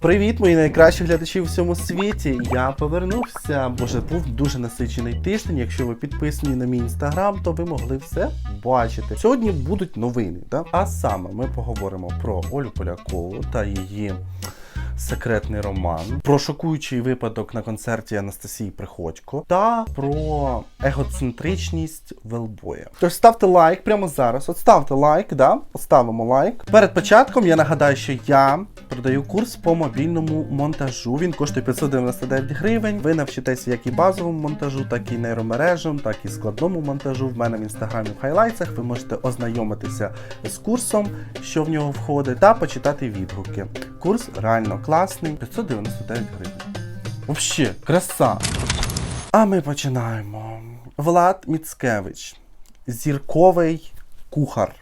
Привіт, мої найкращі глядачі в всьому світі. Я повернувся. Боже, був дуже насичений тиждень. Якщо ви підписані на мій інстаграм, то ви могли все бачити. Сьогодні будуть новини, да? а саме ми поговоримо про Олю Полякову та її. Секретний роман, про шокуючий випадок на концерті Анастасії Приходько та про егоцентричність велбоя. Тож ставте лайк прямо зараз. От ставте лайк, да? Ставимо лайк. Перед початком я нагадаю, що я продаю курс по мобільному монтажу. Він коштує 599 гривень. Ви навчитеся як і базовому монтажу, так і нейромережам, так і складному монтажу. В мене в інстаграмі в хайлайтсах. Ви можете ознайомитися з курсом, що в нього входить, та почитати відгуки. Курс реально класний, 599 гривень. Взагалі, краса. А ми починаємо. Влад Міцкевич, зірковий кухар,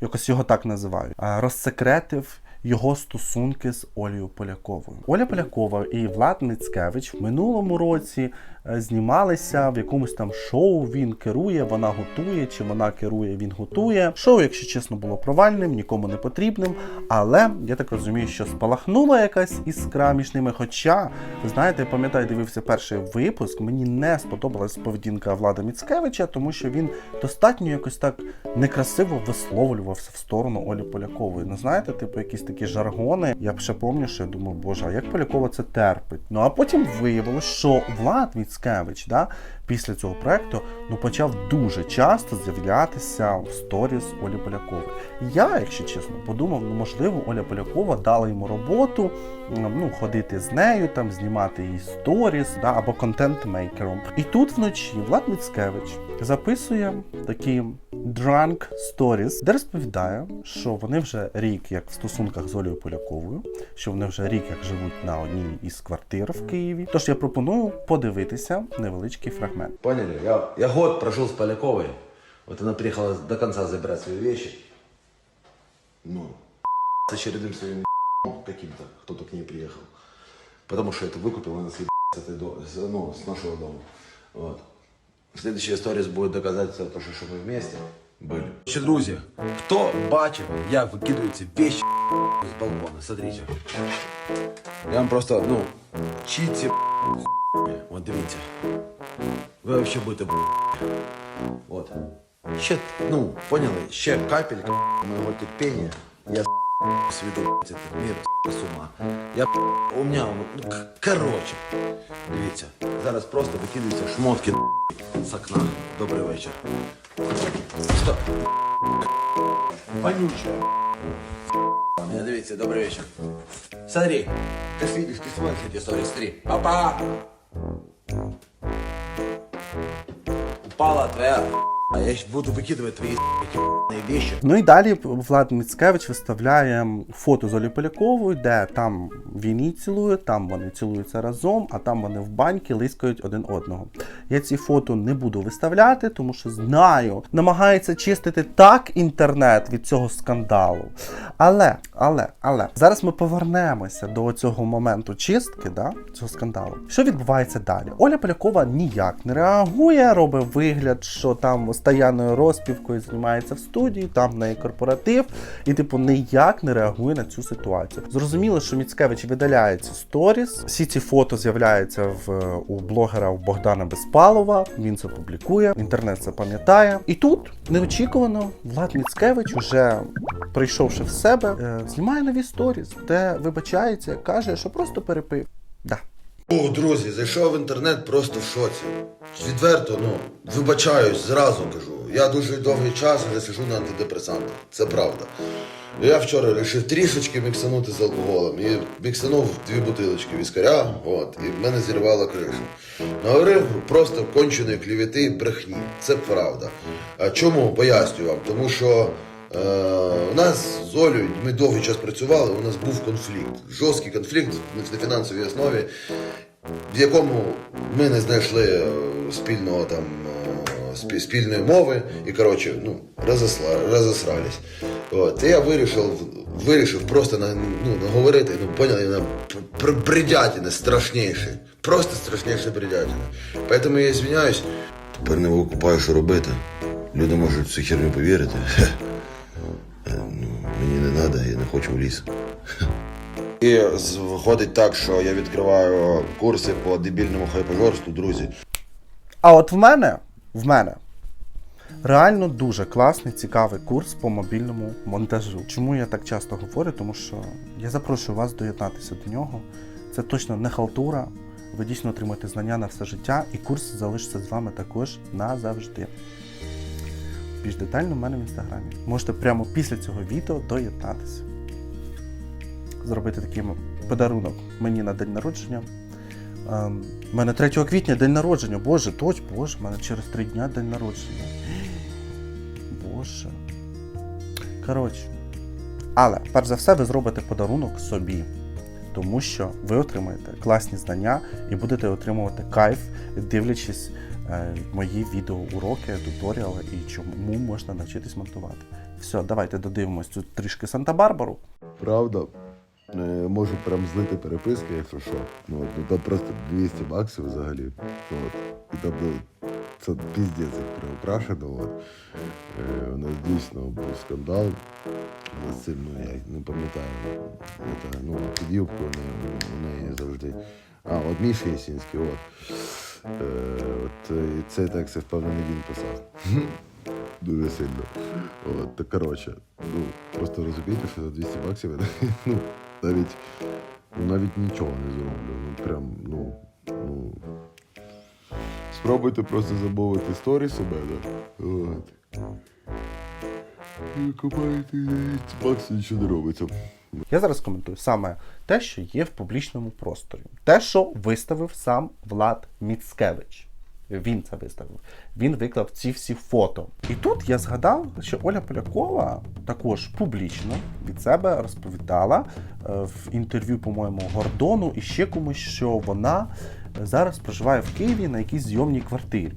якось його так називають, розсекретив його стосунки з Олею Поляковою. Оля Полякова і Влад Міцкевич в минулому році е, знімалися в якомусь там шоу. Він керує, вона готує, чи вона керує, він готує. Шоу, якщо чесно, було провальним, нікому не потрібним. Але я так розумію, що спалахнула якась іскра між ними. Хоча, ви знаєте, я пам'ятаю, дивився перший випуск. Мені не сподобалась поведінка Влада Міцкевича, тому що він достатньо якось так некрасиво висловлювався в сторону Олі Полякової. Ну знаєте, типу, якісь такі жаргони. Я ще пам'ятаю, що я думав, боже, а як Полякова це терпить? Ну а потім виявилось, що Влад Міцкевич, да, після цього проекту ну почав дуже часто з'являтися в сторіс Олі Полякової. Я, якщо чесно, подумав, ну можливо, Оля Полякова дала йому роботу, ну ходити з нею, там знімати її сторіс, да, або контент-мейкером. І тут вночі Влад Міцкевич записує такі drunk stories, де розповідає, що вони вже рік як в стосунках з Олею Поляковою, що вони вже рік як живуть на одній із квартир в Києві. Тож я пропоную подивитися невеличкий фрагмент. Поняли? Я, я год прожил с Поляковой. Вот она приехала до конца забирать свои вещи. Ну, с очередным своим каким-то, кто-то к ней приехал. Потому что это выкупила она с, этой, с, ну, с нашего дома. Вот. Следующая история будет доказательство того, что мы вместе были. Ще, друзі, хто бачив, як викидаються вещи з балкона? Смотрите. Я вам просто, ну, читі От дивіться. Ви взагалі будете От. Ще, ну, поняли, ще капелька моего терпения. Я сведу этот мир с ума. Я у меня, ну, к- короче. Дивіться, зараз просто викидаються шмотки з окна. Добрий вечір. Стоп. Вонючая. Э, Дивіться, добрий вечір. Смотри, ты ж видишь, ты смотришь эти истории, смотри. O Paulo а я щ- буду выкидывать твои эти вещи. Ну і далі Влад Міцкевич виставляє фото з Олі Поляковою, де там він її цілує, там вони цілуються разом, а там вони в баньки лискають один одного. Я ці фото не буду виставляти, тому що знаю, намагається чистити так інтернет від цього скандалу. Але, але, але зараз ми повернемося до цього моменту чистки, да, цього скандалу. Що відбувається далі? Оля Полякова ніяк не реагує, робить вигляд, що там стояною розпівкою знімається в студії, там в неї корпоратив, і типу ніяк не реагує на цю ситуацію. Зрозуміло, що Міцкевич видаляється сторіс. Всі ці фото з'являються в у блогера у Богдана Безпалова. Він це публікує, інтернет це пам'ятає. І тут неочікувано Влад Міцкевич, уже прийшовши в себе, е, знімає нові сторіс, де вибачається, каже, що просто перепив. Да. О, друзі, зайшов в інтернет просто в шоці. Відверто, ну, вибачаюсь, зразу кажу. Я дуже довгий час не сижу на антидепресантах. Це правда. Я вчора вирішив трішечки міксанути з алкоголем і міксанув дві бутилочки віскаря, от, і в мене зірвало кришу. Наговорив просто конченої клівети і брехні. Це правда. А чому? Поясню вам. Тому що Е, у нас з Олею, ми довгий час працювали, у нас був конфлікт. Жорсткий конфлікт на фінансовій основі, в якому ми не знайшли е, спільного там е, спільної мови і коротше, ну, розосрались. От, і я вирішив, вирішив просто на, ну, наговорити, ну, поняли, на бредятини страшніше. Просто страшніше бредятини. Поэтому я извиняюсь. Тепер не викупаю, що робити. Люди можуть в цю херню повірити. Е, Ну, мені не треба, я не хочу в ліс. І виходить так, що я відкриваю курси по дебільному хайпажорству, друзі. А от в мене, в мене реально дуже класний, цікавий курс по мобільному монтажу. Чому я так часто говорю? Тому що я запрошую вас доєднатися до нього. Це точно не халтура. Ви дійсно отримаєте знання на все життя, і курс залишиться з вами також назавжди. Більш детально в мене в інстаграмі. Можете прямо після цього відео доєднатися. Зробити такий подарунок мені на день народження. Ем, У мене 3 квітня день народження. Боже, точ, боже, в мене через 3 дня день народження. Боже. Коротше. Але, перш за все, ви зробите подарунок собі. Тому що ви отримаєте класні знання і будете отримувати кайф, дивлячись е, мої відеоуроки, туторіали і чому можна навчитись монтувати. Все, давайте додивимось тут трішки Санта-Барбару. Правда. Е, Можу прям злити переписки, якщо що. Ну, ну там просто 200 баксів взагалі. Ну, от. І там ну, це піздець як приукрашено. От. Е, у нас дійсно був скандал. з цим, ну, я не пам'ятаю. Ну, під юбку у неї, у неї завжди. А, от Міша Єсінський, от. Е, от е, і цей текст, я впевнений, він писав. Дуже сильно. От, так коротше, ну, просто розумієте, що за 200 баксів ну, навіть, ну, навіть нічого не зроблю. Ну, прям, ну, ну. Спробуйте просто замовити сторіс у мене. От. І купаєте 200 нічого не робиться. Я зараз коментую саме те, що є в публічному просторі. Те, що виставив сам Влад Міцкевич. Він це виставив. Він виклав ці всі фото. І тут я згадав, що Оля Полякова також публічно від себе розповідала е, в інтерв'ю, по-моєму, Гордону і ще комусь, що вона е, зараз проживає в Києві на якійсь зйомній квартирі.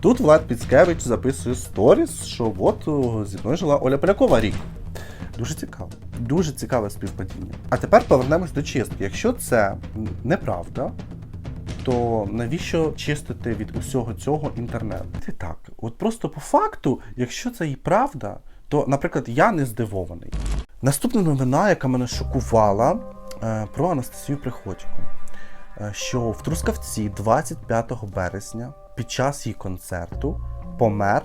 Тут Влад Піцкевич записує сторіс, що от зі мною жила Оля Полякова рік. Дуже цікаво. Дуже цікаве співпадіння. А тепер повернемось до чистки. Якщо це неправда, то навіщо чистити від усього цього інтернет? Це так. От просто по факту, якщо це і правда, то, наприклад, я не здивований. Наступна новина, яка мене шокувала, е, про Анастасію Приходько. Е, Що в Трускавці 25 березня під час її концерту помер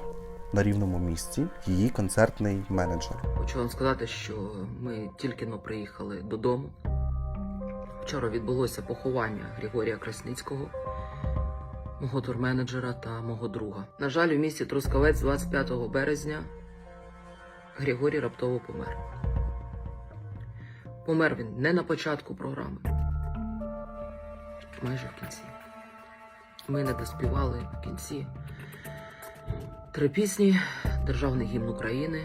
на рівному місці її концертний менеджер. Хочу вам сказати, що ми тільки но приїхали додому. Вчора відбулося поховання Григорія Красницького, мого турменеджера та мого друга. На жаль, у місті Трускавець 25 березня Григорій раптово помер. Помер він не на початку програми, майже в кінці. Ми не доспівали в кінці три пісні, державний гімн України,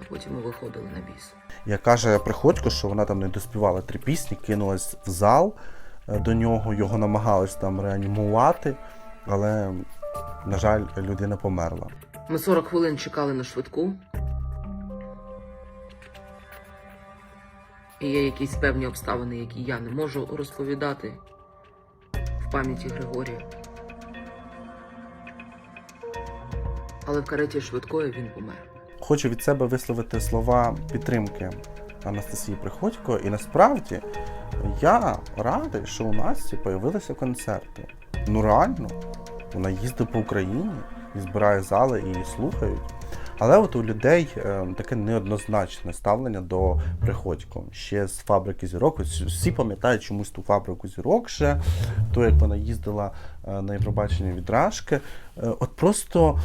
а потім ми виходили на біс. Як каже Приходько, що вона там не доспівала три пісні, кинулась в зал е, до нього, його намагались там реанімувати, але, на жаль, людина померла. Ми 40 хвилин чекали на швидку. І є якісь певні обставини, які я не можу розповідати в пам'яті Григорія. Але в кареті швидкої він помер. Хочу від себе висловити слова підтримки Анастасії Приходько, і насправді я радий, що у Насті появилися концерти. Ну реально, вона їздить по Україні і збирає зали і її слухають. Але от у людей е, таке неоднозначне ставлення до Приходько. Ще з фабрики зірок. Всі пам'ятають чомусь ту фабрику зірок ще, то як вона їздила е, на Євробачення від Рашки. Е, От просто,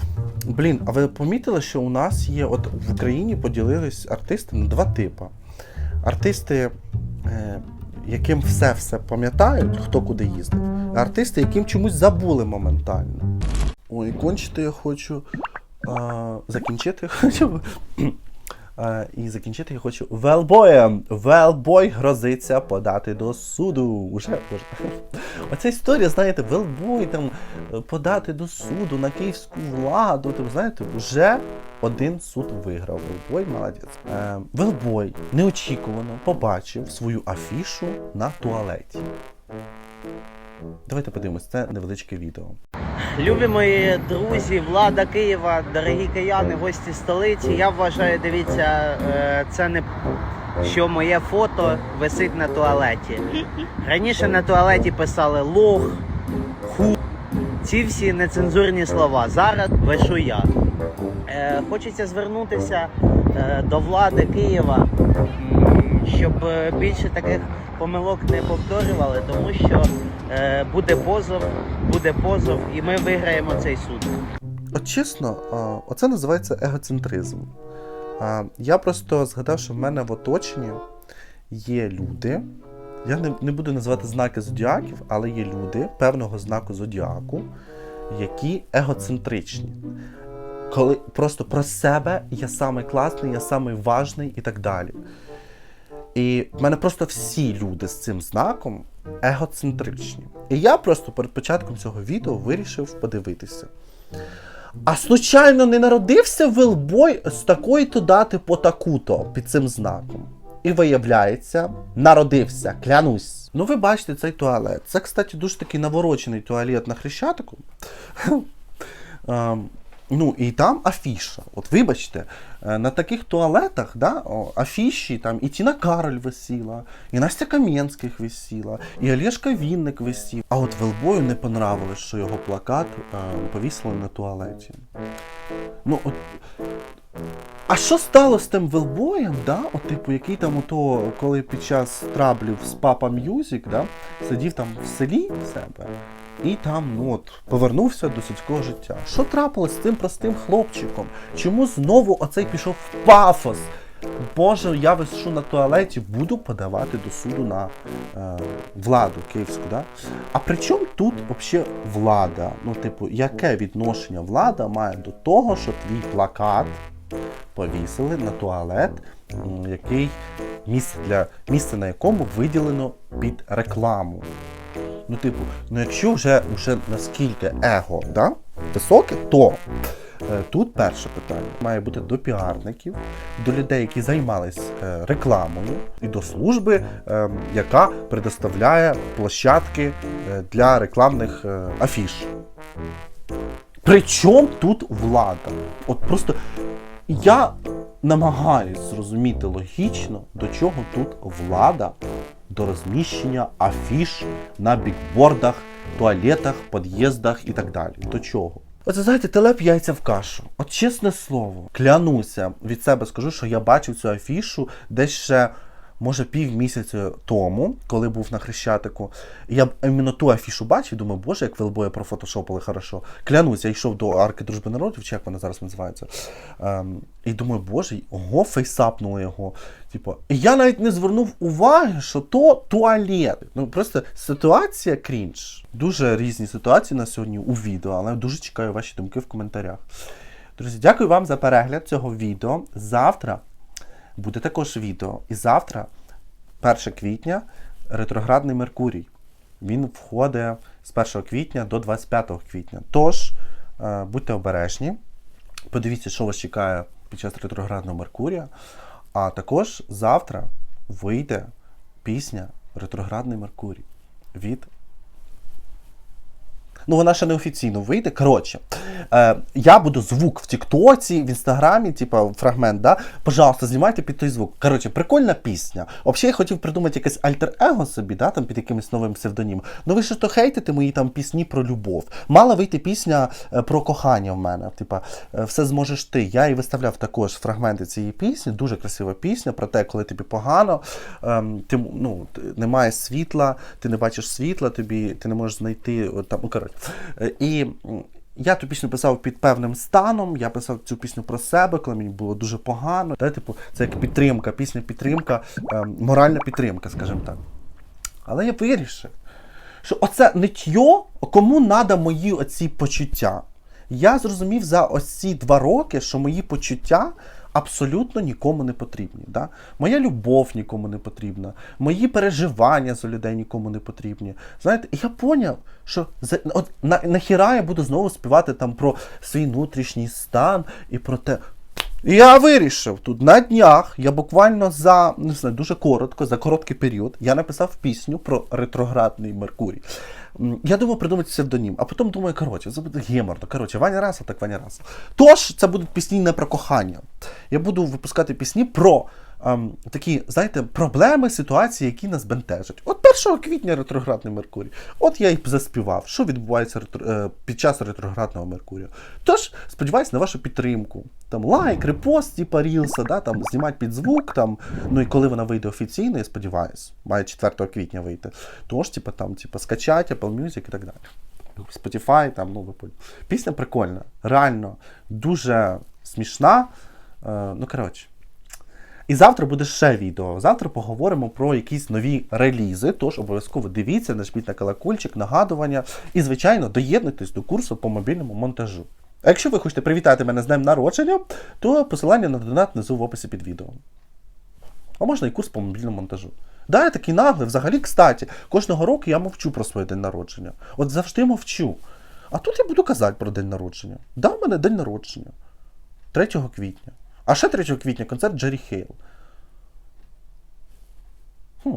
блін, а ви помітили, що у нас є, от в Україні поділились артисти на два типи. Артисти, яким все-все пам'ятають, хто куди їздив, артисти, яким чомусь забули моментально. Ой, кончити я хочу. Закінчити хочу. І закінчити я хочу велбоєм. Велбой грозиться подати до суду. Уже. Оця історія, знаєте, велбой там е, подати до суду на київську владу. Там, знаєте, вже один суд виграв. Велбой молодець. Е, Велбой неочікувано побачив свою афішу на туалеті. Давайте подивимось, це невеличке відео. Любі мої друзі, влада Києва, дорогі кияни, гості столиці. Я вважаю, дивіться, е, це не що моє фото висить на туалеті. Раніше на туалеті писали лох, ху. Ці всі нецензурні слова. Зараз пишу я. Е, хочеться звернутися е, до влади Києва, щоб е, більше таких помилок не повторювали, тому що е, буде позов, буде позов, і ми виграємо цей суд. От чесно, оце називається егоцентризм. Я просто згадав, що в мене в оточенні є люди. Я не, не буду називати знаки зодіаків, але є люди певного знаку зодіаку, які егоцентричні. Коли просто про себе я самий класний, я самий важний і так далі. І в мене просто всі люди з цим знаком егоцентричні. І я просто перед початком цього відео вирішив подивитися. А случайно не народився Велбой з такої-то дати по таку-то під цим знаком. І виявляється, народився, клянусь. Ну, ви бачите цей туалет. Це, кстати, дуже такий наворочений туалет на Хрещатику. Ну, і там афіша. От вибачте, е, на таких туалетах, да, о, афіші там і Тіна Кароль висіла, і Настя Кам'янських висіла, і Олешка Вінник висів. А от Велбою не понравилось, що його плакат е, повісили на туалеті. Ну, от, а що стало з тим велбоєм, да? От, типу, який там ото, коли під час траблів з Папа М'юзік, да, сидів там в селі в себе і там ну, от, повернувся до сільського життя. Що трапилось з цим простим хлопчиком? Чому знову оцей пішов в пафос? Боже, я вишу на туалеті, буду подавати до суду на е, владу київську. Да? А при чому тут взагалі влада? Ну, типу, яке відношення влада має до того, що твій плакат повісили на туалет, який місце для місце на якому виділено під рекламу. Ну, типу, ну якщо вже, вже наскільки его да, високе, то е, тут перше питання має бути до піарників, до людей, які займались е, рекламою, і до служби, е, яка предоставляє площадки е, для рекламних е, афіш. Причому тут влада? От просто я намагаюсь зрозуміти логічно, до чого тут влада до розміщення афіш на бікбордах, туалетах, під'їздах і так далі. До чого? Оце знаєте, телеп яйця в кашу. От чесне слово, клянуся від себе скажу, що я бачив цю афішу десь ще. Може, півмісяця тому, коли був на Хрещатику, я іменно ту афішу бачив, думаю, боже, як велбоя профотошопили хорошо. Клянусь, я йшов до арки дружби народів, чи як вона зараз називається. Ем, і думаю, боже, ого, фейсапнули його. Типу, я навіть не звернув уваги, що то туалет. Ну просто ситуація крінж. Дуже різні ситуації на сьогодні у відео, але дуже чекаю ваші думки в коментарях. Друзі, дякую вам за перегляд цього відео. Завтра буде також відео. І завтра, 1 квітня, ретроградний Меркурій. Він входить з 1 квітня до 25 квітня. Тож, е, будьте обережні, подивіться, що вас чекає під час ретроградного Меркурія. А також завтра вийде пісня Ретроградний Меркурій від Ну, вона ще не офіційно вийде. Коротше, е, я буду звук в Тіктоці, в Інстаграмі, типа фрагмент, да? Пожалуйста, знімайте під той звук. Коротше, прикольна пісня. Взагалі я хотів придумати якесь альтер-его собі, да, там під якимось новим псевдонімом. Ну ви ж то хейтите мої там пісні про любов. Мала вийти пісня е, про кохання в мене. Типа, е, все зможеш ти. Я і виставляв також фрагменти цієї пісні. Дуже красива пісня про те, коли тобі погано, ем, ти ну, немає світла, ти не бачиш світла, тобі ти не можеш знайти там. Ну, коротше. Е, І я ту пісню писав під певним станом. Я писав цю пісню про себе, коли мені було дуже погано. Та, типу, це як підтримка, пісня підтримка, ем, моральна підтримка, скажімо так. Але я вирішив, що оце нитьо, кому треба мої оці почуття. Я зрозумів за ось ці два роки, що мої почуття абсолютно нікому не потрібні. Да? Моя любов нікому не потрібна, мої переживання за людей нікому не потрібні. Знаєте, я поняв, що за, от, на, нахіра я буду знову співати там про свій внутрішній стан і про те. І я вирішив тут на днях, я буквально за не знаю, дуже коротко, за короткий період, я написав пісню про ретроградний Меркурій. Я думав придумати псевдонім, а потім думаю, коротше, це буде геморно. Коротше, Ваня Расов, так Ваня Расов. Тож, це будуть пісні не про кохання. Я буду випускати пісні про ем, такі, знаєте, проблеми, ситуації, які нас бентежать. От 1 квітня ретроградний Меркурій. От я й заспівав, що відбувається ретро- е, під час ретроградного Меркурію. Тож, сподіваюся на вашу підтримку. Там лайк, репост, типа рілса, да, там знімати під звук. Там, ну і коли вона вийде офіційно, я сподіваюся, має 4 квітня вийти. Тож, типа, там, типа, скачати Apple Music і так далі. Spotify, там, ну, ви. Пісня прикольна, реально дуже смішна. Е, ну, коротше. І завтра буде ще відео. Завтра поговоримо про якісь нові релізи. Тож обов'язково дивіться, нажміть на колокольчик, нагадування. І, звичайно, доєднуйтесь до курсу по мобільному монтажу. А якщо ви хочете привітати мене з днем народження, то посилання на донат внизу в описі під відео. А можна і курс по мобільному монтажу. Да, я такий наглий. Взагалі, кстати, кожного року я мовчу про своє день народження. От завжди мовчу. А тут я буду казати про день народження. Да, в мене день народження. 3 квітня. А ще 3 квітня концерт Джері Хейл. Хм.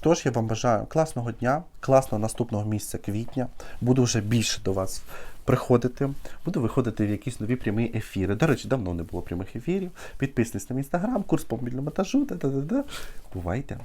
Тож я вам бажаю класного дня, класного наступного місяця квітня. Буду вже більше до вас приходити. Буду виходити в якісь нові прямі ефіри. До речі, давно не було прямих ефірів. Підписуйтесь на інстаграм, курс по мобільному монтажу. Бувайте!